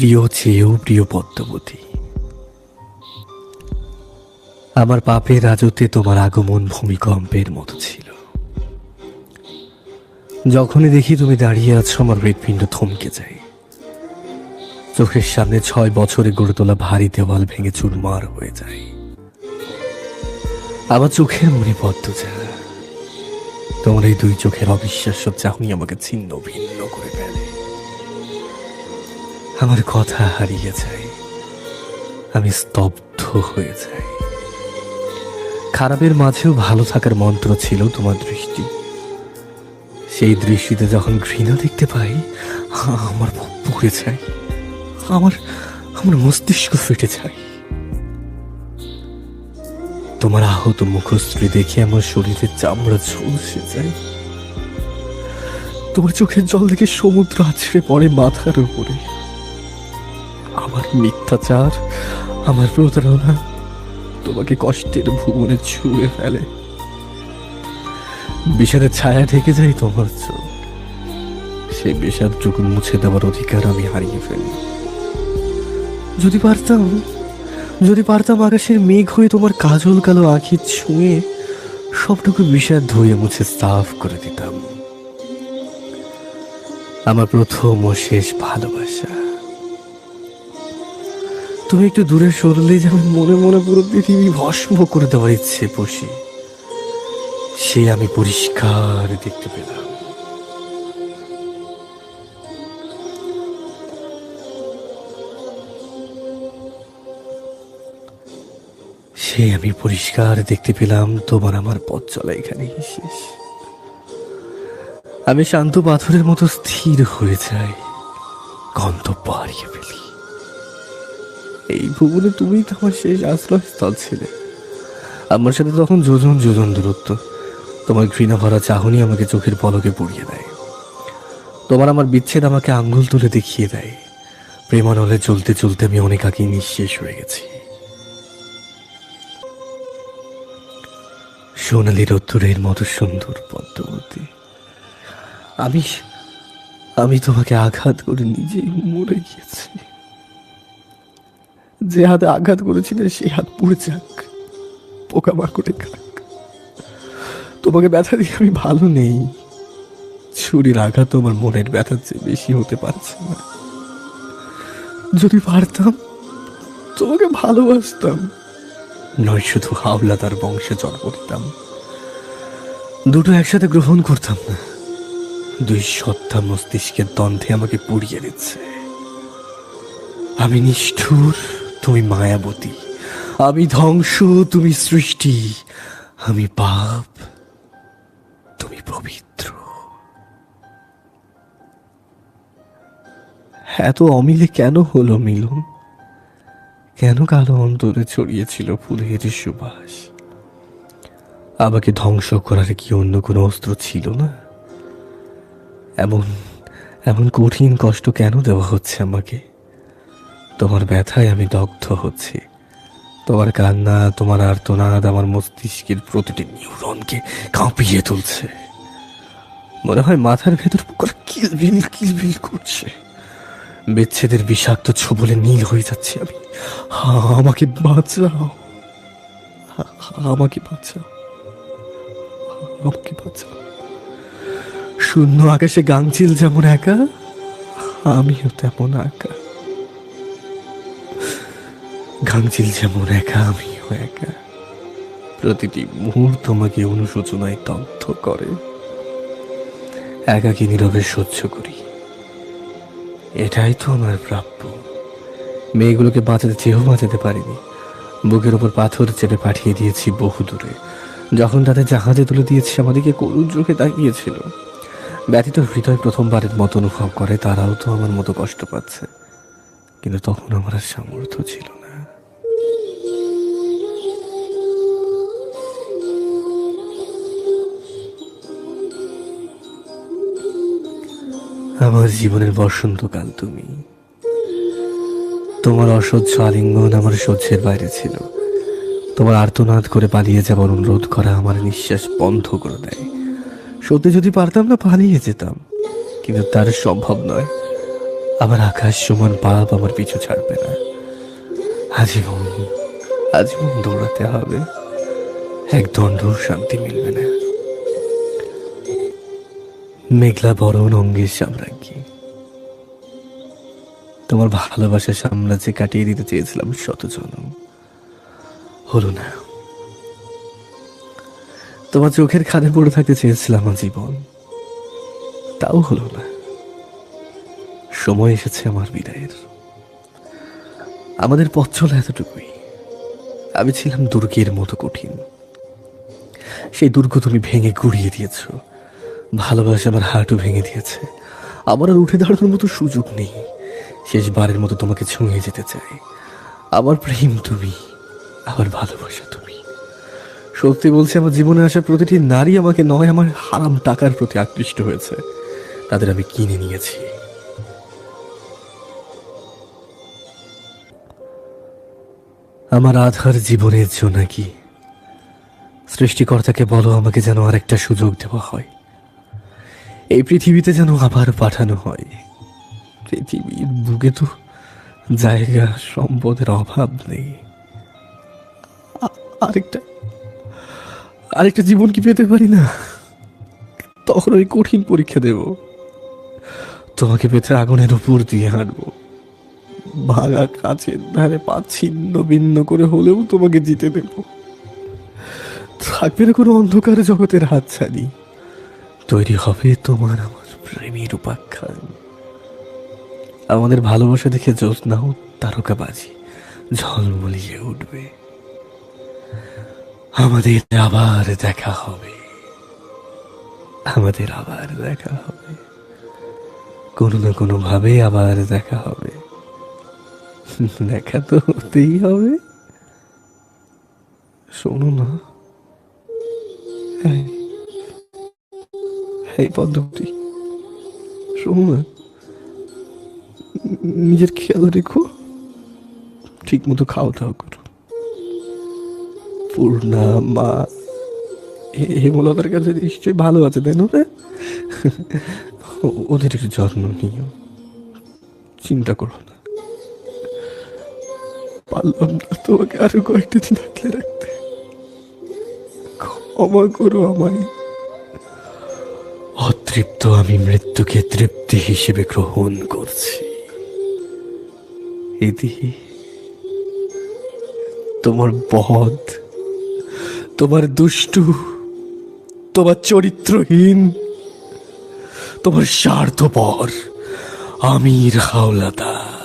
প্রিয় চেয়েও প্রিয় পদ্মবতী। আমার পাপের রাজত্বে তোমার আগমন ভূমিকম্পের মতো ছিল। যখনই দেখি তুমি দাঁড়িয়ে আছো, আমার হৃৎপিণ্ড থমকে যায়। চোখের সামনে ছয় বছরে গড়ে তোলা ভারী দেওয়াল ভেঙে চুরমার হয়ে যায়। আমার চোখের মনে পদ্ম যারা তোমার এই দুই চোখের অবিশ্বাস্য চাহনি আমাকে ছিন্ন ভিন্ন করে ফেলে আমার কথা হারিয়ে যায়। আমি স্তব্ধ হয়ে যাই। খারাপের মাঝেও ভালো থাকার মন্ত্র ছিল তোমার দৃষ্টি। সেই দৃষ্টিতে যখন ঘৃণা দেখতে পাই, আমার বুক পুড়ে যায়। আমার আমার মস্তিষ্ক ফেটে যায়। তোমার আহত মুখশ্রী দেখে আমার শরীরের চামড়া ঝলসে যায়। তোমার চোখের জল দেখে সমুদ্র আছড়ে পড়ে মাথার উপরে। আমার মিথ্যাচার, আমার প্রতারণা তোমাকে কষ্টের ভুবনে ছুঁয়ে ফেলে। বিষাদের ছায়া ঢেকে যায় তোমার চোখ। সেই বিষাদটুকু মুছে দেওয়ার অধিকার আমি হারিয়ে ফেলি। যদি পারতাম যদি পারতাম আকাশের মেঘ হয়ে তোমার কাজল কালো আঁখি ছুঁয়ে সবটুকু বিষাদ ধুয়ে মুছে সাফ করে দিতাম। আমার প্রথম ও শেষ ভালোবাসা। তুমি একটু দূরে সরলে যেমন মনে মনে পুরো পৃথিবী ভস্ম করে দেওয়ার ইচ্ছে বসি সে আমি পরিষ্কার দেখতে পেলাম। সে আমি পরিষ্কার দেখতে পেলাম, তোমার আমার পথ চলা এখানে শেষ। আমি শান্ত পাথরের মতো স্থির হয়ে যাই গন্তব্য হারিয়ে ফেলি। এই ভুবনে তুমি তো আমার শেষ আশ্রয়স্থল ছিলে। আমার সাথে তখন যোজন যোজন দূরত্ব। তোমার ঘৃণা ভরা চাহনি আমাকে চোখের পলকে পুড়িয়ে দেয়। তোমার আমার বিচ্ছেদ আমাকে আঙ্গুল তুলে দেখিয়ে দেয়। প্রেমানলে চলতে চলতে আমি অনেক আগেই নিঃশেষ হয়ে গেছি। সোনালি রোদ্দুরের মতো সুন্দর পদ্মবতী। আমি আমি তোমাকে আঘাত করে নিজেই মরে গিয়েছি। যে হাতে আঘাত করেছিলে সেই হাত পুড়ে যাক, পোকা মাকড়ে খাক। তোমাকে ব্যথা দিয়ে আমি ভালো নেই। ছুরির আঘাত তোমার মনের ব্যথার চেয়ে বেশি হতে পারছে না। যদি পারতাম, তোমাকে ভালোবাসতাম। নয় শুধু হাওলা তার বংশে জন্ম দিতাম দুটো একসাথে গ্রহণ করতাম না। দুই সত্তা মস্তিষ্কের দ্বন্দ্বে আমাকে পুড়িয়ে দিচ্ছে। আমি নিষ্ঠুর। তুমি মায়াবতী। আমি ধ্বংস, তুমি সৃষ্টি। আমি পাপ, তুমি পবিত্র। এত অমিলে কেন হলো মিলন? কেন কালো অন্তরে ছড়িয়েছিল ফুলের সুবাস? আমাকে ধ্বংস করার কি অন্য কোনো অস্ত্র ছিল না? এমন এমন কঠিন কষ্ট কেন দেওয়া হচ্ছে আমাকে? তোমার ব্যথায় আমি দগ্ধ হচ্ছি। তোমার কান্না, তোমার আর্তনাদ আমার মস্তিষ্কের প্রতিটি নিউরনকে কাঁপিয়ে তুলছে। মনে হয় মাথার ভেতর পোকার কিলবিল কিলবিল করছে। বিচ্ছেদের বিষাক্ত ছোবলে নীল হয়ে যাচ্ছে আমি। আমাকে বাঁচাও। আমাকে বাঁচাও। আমাকে বাঁচাও। শূন্য আকাশে গাংচিল যেমন একা, আমিও তেমন একা। গাংচিল যেমন একা, আমিও একা। প্রতিটি মুহূর্ত আমাকে অনুশোচনায় দগ্ধ করে। একাকি নীরবে সহ্য করি। এটাই তো আমার প্রাপ্য। মেয়েগুলোকে বাঁচাতে চেয়েও বাঁচাতে পারিনি। বুকের ওপর পাথর চেপে পাঠিয়ে দিয়েছি বহু দূরে। যখন তাদের জাহাজে তুলে দিয়েছি, আমাদেরকে করুণ চোখে তাকিয়েছিল। ব্যথিত হৃদয় প্রথমবারের মতো অনুভব করে, তারাও তো আমার মতো কষ্ট পাচ্ছে। কিন্তু তখন আমার আর সামর্থ্য ছিল আমার জীবনের বসন্তকাল তুমি। তোমার অসহ্য আলিঙ্গন আমার সহ্যের বাইরে ছিল। তোমার আর্তনাদ করে পালিয়ে যাবার অনুরোধ করা আমার নিঃশ্বাস বন্ধ করে দেয়। সত্যি যদি পারতাম না, পালিয়ে যেতাম। কিন্তু তার সম্ভব নয়। আমার আকাশ সমান পাপ আমার পিছু ছাড়বে না। আজীবন আজীবন দৌড়াতে হবে। এক দণ্ড শান্তি মিলবে না। মেঘলা বরণ অঙ্গের সাম্রাজ্ঞী। তোমার ভালোবাসার সাম্রাজ্যে কাটিয়ে দিতে চেয়েছিলাম শত জনম। হলো না। তোমার চোখের খানে পড়ে থাকতে চেয়েছিলাম আমার জীবন তাও হলো না। সময় এসেছে আমার বিদায়ের। আমাদের পথ চলা এতটুকুই। আমি ছিলাম দুর্গের মতো কঠিন। সেই দুর্গ তুমি ভেঙে গুড়িয়ে দিয়েছ। ভালোবাসা আমার হাঁটু ভেঙে দিয়েছে। আমার আর উঠে দাঁড়ানোর মতো সুযোগ নেই। শেষবারের মতো তোমাকে ছুঁয়ে যেতে চাই। আমার প্রেম তুমি, আমার ভালোবাসা তুমি। সত্যি বলছি, আমার জীবনে আসা প্রতিটি নারী আমাকে নয়, আমার হারাম টাকার প্রতি আকৃষ্ট হয়েছে। তাদের আমি কিনে নিয়েছি। আমার আধার জীবনের জন্য কি সৃষ্টিকর্তাকে বলো, আমাকে যেন আরেকটা সুযোগ দেওয়া হয়। এই পৃথিবীতে যেন আবার পাঠানো হয়। পৃথিবীর বুকে তো জায়গা, সম্পদের অভাব নেই। আরেকটা আরেকটা জীবন কি পেতে পারি না? তখন ওই কঠিন পরীক্ষা দেব। তোমাকে পেতে আগুনের উপর দিয়ে হাঁটবো। ভাঙা কাছের ধারে পা ছিন্ন ভিন্ন করে হলেও তোমাকে জিতে দেব। থাকবে না কোনো অন্ধকার জগতের হাত ছাড়ি তৈরি হবে তোমার আমার প্রেমের উপাখ্যান আমাদের ভালোবাসা দেখে জ্যোৎস্নাও তারকাবাজি ঝলমলিয়ে উঠবে। আমাদের আবার দেখা হবে। আমাদের আবার দেখা হবে। কোনো না কোনো ভাবে আবার দেখা হবে। দেখা তো হতেই হবে। শোনো না। এই, এই শোনো না নিজের খেয়াল রেখো ঠিক মতো খাওয়া দাওয়া করো। পূর্ণা, মা হেমলতার কাছে নিশ্চয়ই ভালো আছে, তাই না? ওদের একটু যত্ন নিও। চিন্তা করো না। পারলাম না তোমাকে আরও কয়েকটা দিন আগলে রাখতে। ক্ষমা করো আমায়। অতৃপ্ত আমি মৃত্যুকে তৃপ্তি হিসেবে গ্রহণ করছি। তোমার বধ, তোমার দুষ্টু, তোমার চরিত্রহীন, তোমার স্বার্থপর আমির হাওলাদার।